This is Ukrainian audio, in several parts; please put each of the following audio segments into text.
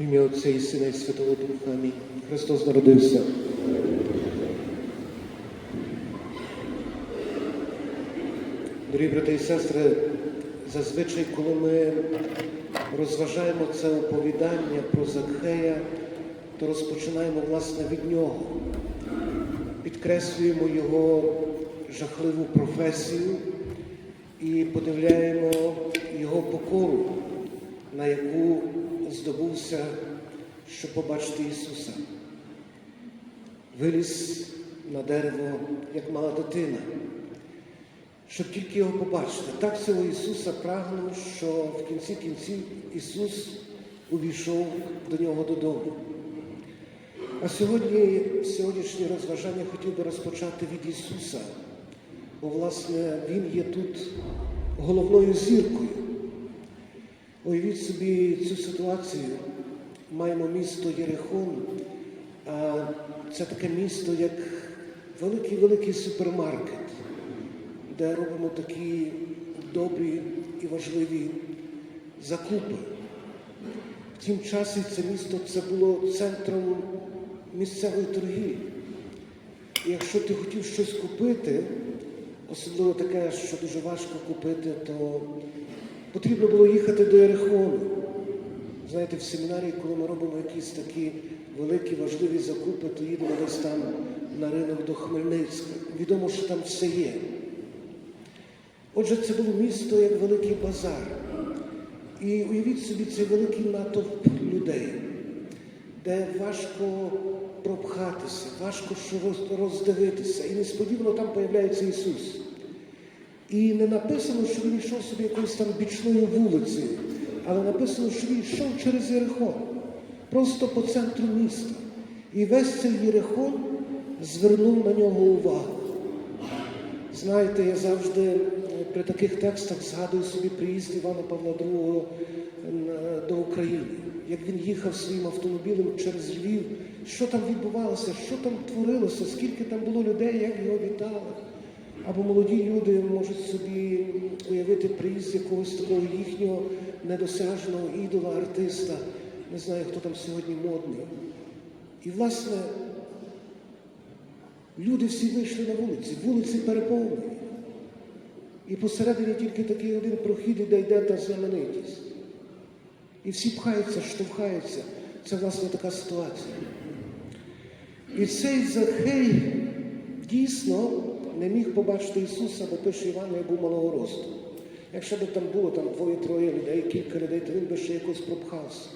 В ім'я Отця і Сина і Святого Духа. Амінь. Христос народився. Дорогі брати і сестри, зазвичай, коли ми розважаємо це оповідання про Закхея, то розпочинаємо власне від нього, підкреслюємо його жахливу професію і подивляємо його покору, на яку здобувся, щоб побачити Ісуса. Виліз на дерево, як мала дитина, щоб тільки його побачити. Так цього Ісуса прагнув, що в кінці кінців Ісус увійшов до нього додому. А сьогодні, сьогоднішнє розважання хотів би розпочати від Ісуса, бо, власне, Він є тут головною зіркою. Уявіть собі цю ситуацію. Маємо місто Єрихон, а це таке місто, як великий-великий супермаркет, де робимо такі добрі і важливі закупи. В тім часі це місто це було центром місцевої торгівлі. І якщо ти хотів щось купити, особливо таке, що дуже важко купити, то потрібно було їхати до Ерехону. Знаєте, в семінарії, коли ми робимо якісь такі великі, важливі закупи, то їдемо десь там на ринок до Хмельницька. Відомо, що там все є. Отже, це було місто як великий базар. І уявіть собі цей великий натовп людей, де важко пропхатися, важко роздивитися. І несподівано там появляється Ісус. І не написано, що він йшов собі якоюсь там бічною вулицею, але написано, що він йшов через Єрихон, просто по центру міста. І весь цей Єрихон звернув на нього увагу. Знаєте, я завжди е, при таких текстах згадую собі приїзд Івана Павла II до України, як він їхав своїм автомобілем через Львів, що там відбувалося, що там творилося, скільки там було людей, як його вітали. Або молоді люди можуть собі уявити приїзд якогось такого їхнього недосяжного ідола, артиста. Не знаю, хто там сьогодні модний. І, власне, люди всі вийшли на вулиці, вулиці переповнені. І посередині тільки такий один прохід, де йде та знаменитість. І всі пхаються, штовхаються. Це, власне, така ситуація. І цей Захей дійсно не міг побачити Ісуса, бо пише Іван, я був малого росту. Якщо б там було там двоє-троє людей, кілька людей, то він би ще якось пропхався.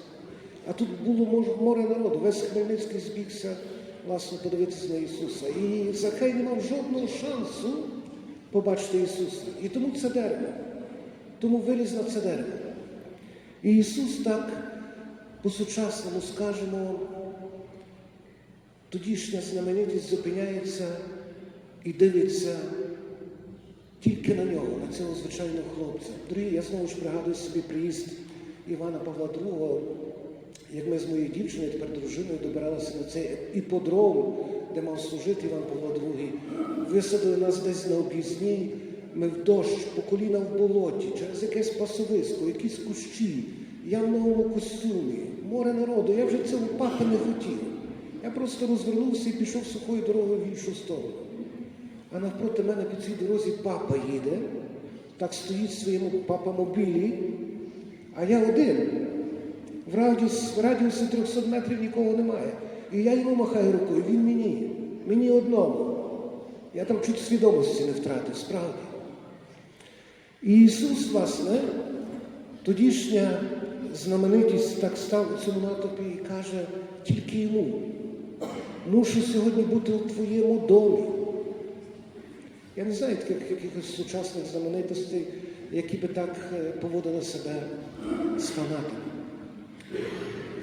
А тут було море народу, весь Хмельницький збігся, власне, подивитися на Ісуса. І Захей не мав жодного шансу побачити Ісуса. І тому це дерево. Тому виліз на це дерево. І Ісус так по-сучасному скажемо, тодішня знаменитість зупиняється і дивиться тільки на нього, на цього звичайного хлопця. Дорогі, я знову ж пригадую собі приїзд Івана Павла II, як ми з моєю дівчиною, тепер дружиною, добиралися на цей іподром, де мав служити Іван Павло II. Висадили нас десь на об'їзній, ми в дощ, по коліна в болоті, через якесь пасовисько, якісь кущі. Я в новому костюмі, море народу, я вже цього папи не хотів. Я просто розвернувся і пішов сухою дорогою в іншу сторону. А навпроти мене по цій дорозі папа їде, так стоїть в своєму папамобілі, а я один. В радіус, в радіусі 300 метрів нікого немає. І я йому махаю рукою, він мені, мені одному. Я там чуть свідомості не втратив, справді. І Ісус, власне, тодішня знаменитість так став у цьому натовпі і каже тільки йому. Мушу сьогодні бути у твоєму домі. Я не знаю таких якихось сучасних знаменитостей, які би так е, поводили себе з фанатами.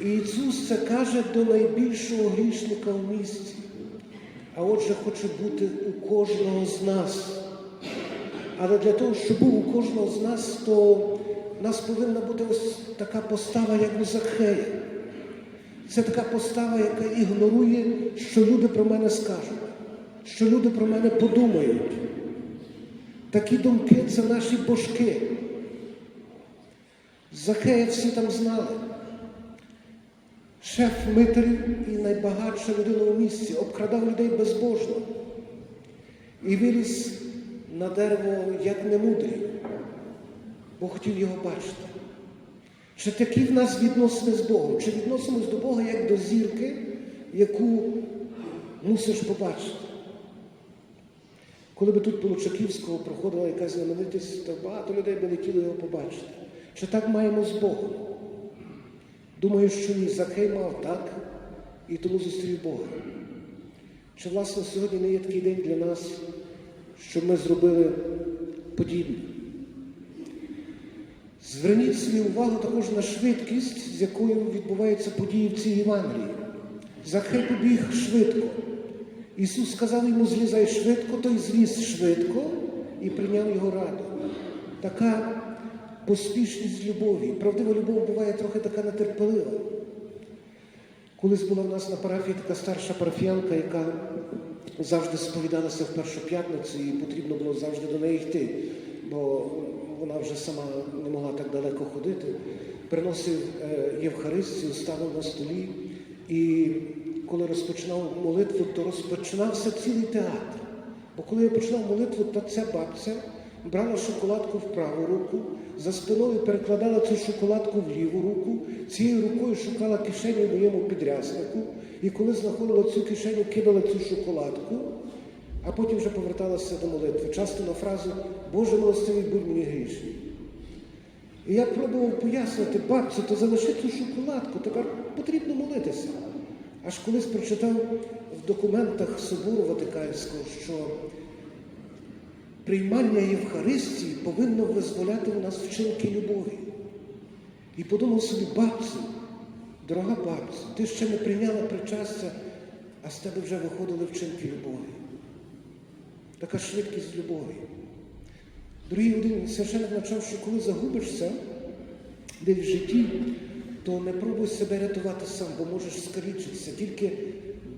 І Ісус це каже до найбільшого грішника в місті. А отже, хоче бути у кожного з нас. Але для того, щоб був у кожного з нас, то в нас повинна бути ось така постава, як у Захея. Це така постава, яка ігнорує, що люди про мене скажуть, що люди про мене подумають. Такі думки це наші божки. Захея всі там знали. шеф митарів і найбагатша людина у місті, обкрадав людей безбожно і виліз на дерево як немудрий, бо хотів його бачити. Чи такі в нас відносини з Богом? Чи відносимось до Бога як до зірки, яку мусиш побачити? Коли би тут по Лучаківського проходила якась знаменитість, то багато людей би летіло його побачити. Чи так маємо з Богом? Думаю, що ні, Захей мав так, і тому зустрів Бога. Чи, власне, сьогодні не є такий день для нас, щоб ми зробили подібне? Зверніть свою увагу також на швидкість, з якою відбуваються події в цій Євангелії. Захей побіг швидко. Ісус сказав йому, злізай швидко, той зліз швидко і прийняв його раду. Така поспішність любові. Правдива любов буває трохи така нетерпелива. Колись була в нас на парафії така старша парафіянка, яка завжди сповідалася в першу п'ятницю, і потрібно було завжди до неї йти, бо вона вже сама не могла так далеко ходити. Приносив е, Євхаристію, ставив на столі, і коли розпочинав молитву, то розпочинався цілий театр. Бо коли я починав молитву, то ця бабця брала шоколадку в праву руку, за спиною перекладала цю шоколадку в ліву руку, цією рукою шукала кишеню в моєму підряснику, і коли знаходила цю кишеню, кидала цю шоколадку, а потім вже поверталася до молитви. Часто на фразу Боже милостивий, будь мені грішний. І я пробував пояснити, бабцю, то залиши цю шоколадку, тепер потрібно молитися. Аж колись прочитав в документах Собору Ватиканського, що приймання Євхаристії повинно визволяти у нас вчинки любові. І подумав собі, бабцю, дорога бабцю, ти ще не прийняла причастя, а з тебе вже виходили вчинки любові. Така швидкість любові. Другий один священник навчав, що коли загубишся десь в житті, то не пробуй себе рятувати сам, бо можеш скалічитися. Тільки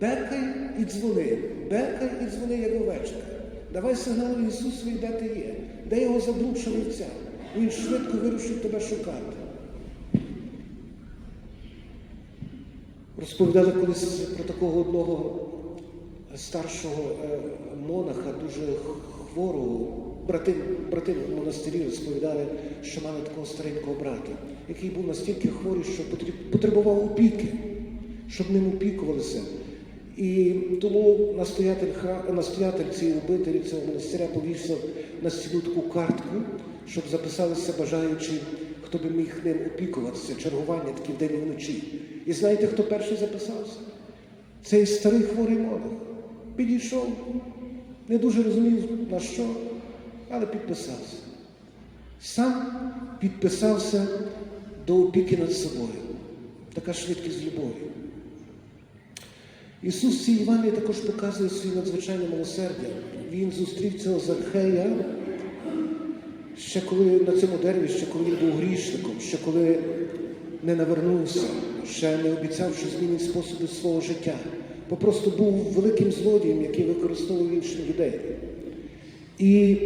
бекай і дзвони, бекай і дзвони, як овечка. Давай сигнал Ісусові, де ти є, де його заблудша вівця. Він швидко вирушить тебе шукати. Розповідали колись про такого одного старшого е, монаха, дуже хворого. Брати, брати в монастирі розповідали, що мали такого старенького брата, який був настільки хворий, що потребував опіки, щоб ним опікувалися. І тому настоятель, настоятель цієї обителі, цього монастиря повісив на стіну таку картку, щоб записалися бажаючі, хто би міг ним опікуватися, чергування такі вдень і вночі. І знаєте, хто перший записався? Цей старий хворий монах. Підійшов, не дуже розумів на що, але підписався. Сам підписався до опіки над собою. Така швидкість любові. Ісус в цій Івані також показує своє надзвичайне милосердя. Він зустрів цього Захея ще коли на цьому дереві, ще коли він був грішником, ще коли не навернувся, ще не обіцяв, що змінить способи свого життя. Бо просто був великим злодієм, який використовував інших людей. І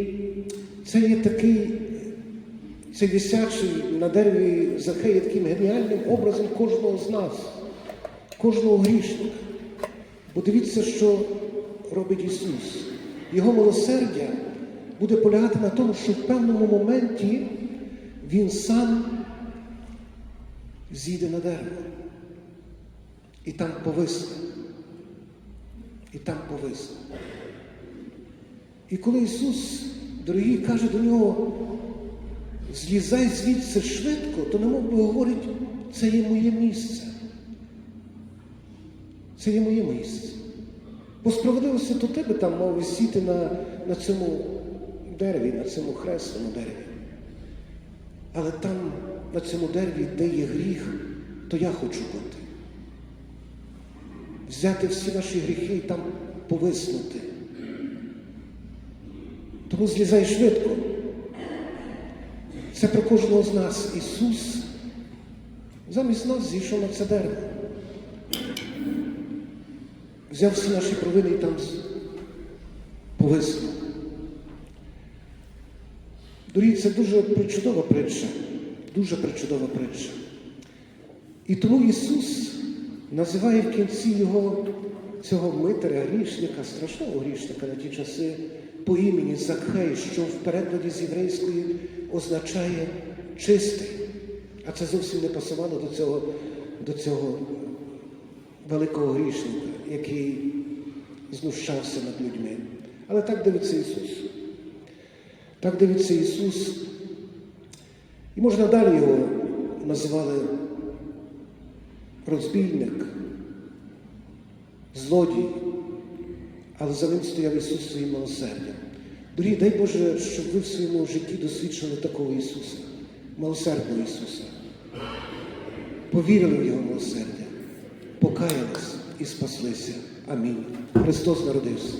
це є такий, цей висячий на дереві Захей таким геніальним образом кожного з нас, кожного грішника. Бо дивіться, що робить Ісус. Його милосердя буде полягати на тому, що в певному моменті Він сам зійде на дерево. І там повисне. І там повисне. І коли Ісус, дорогі, каже до нього, злізай звідси швидко, то немов би говорить, це є моє місце. Це є моє місце. По справедливості то тебе там мав висіти на, на цьому дереві, на цьому хресному дереві. Але там, на цьому дереві, де є гріх, то я хочу бути. Взяти всі наші гріхи і там повиснути. Тому злізай швидко. Це про кожного з нас. Ісус замість нас зійшов на це дерево. Взяв всі наші провини і там повиснув. Дорогі, це дуже причудова притча, дуже причудова притча. І тому Ісус називає в кінці його цього митаря, грішника, страшного грішника на ті часи, по імені Закхей, що в перекладі з єврейської означає чистий. А це зовсім не пасувало до цього, до цього великого грішника, який знущався над людьми. Але так дивиться Ісус. Так дивиться Ісус. І можна далі його називали розбійник, злодій, але за ним стояв Ісус своїм милосердям. Дорогі, дай Боже, щоб ви в своєму житті досвідчили такого Ісуса, милосердного Ісуса. Повірили в Його милосердя, покаялись і спаслися. Амінь. Христос народився.